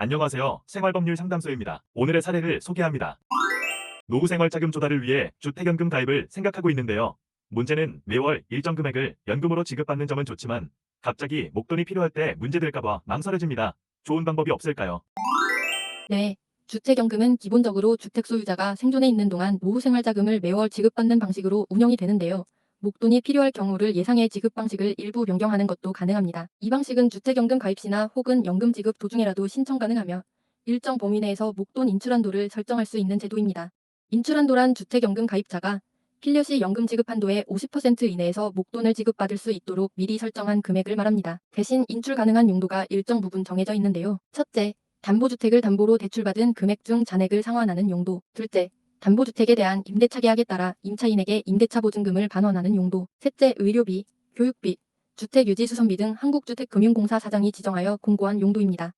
안녕하세요. 생활법률 상담소입니다. 오늘의 사례를 소개합니다. 노후생활자금 조달을 위해 주택연금 가입을 생각하고 있는데요. 문제는 매월 일정 금액을 연금으로 지급받는 점은 좋지만 갑자기 목돈이 필요할 때 문제될까봐 망설여집니다. 좋은 방법이 없을까요? 네. 주택연금은 기본적으로 주택 소유자가 생존해 있는 동안 노후생활자금을 매월 지급받는 방식으로 운영이 되는데요. 목돈이 필요할 경우를 예상해 지급 방식을 일부 변경하는 것도 가능합니다. 이 방식은 주택연금 가입 시나 혹은 연금 지급 도중에라도 신청 가능하며 일정 범위 내에서 목돈 인출한도를 설정할 수 있는 제도입니다. 인출한도란 주택연금 가입자가 필요 시 연금 지급 한도의 50% 이내에서 목돈을 지급받을 수 있도록 미리 설정한 금액을 말합니다. 대신 인출 가능한 용도가 일정 부분 정해져 있는데요. 첫째, 담보주택을 담보로 대출받은 금액 중 잔액을 상환하는 용도. 둘째, 담보주택에 대한 임대차 계약에 따라 임차인에게 임대차 보증금을 반환하는 용도. 셋째, 의료비, 교육비, 주택 유지 수선비 등 한국주택금융공사 사장이 지정하여 공고한 용도입니다.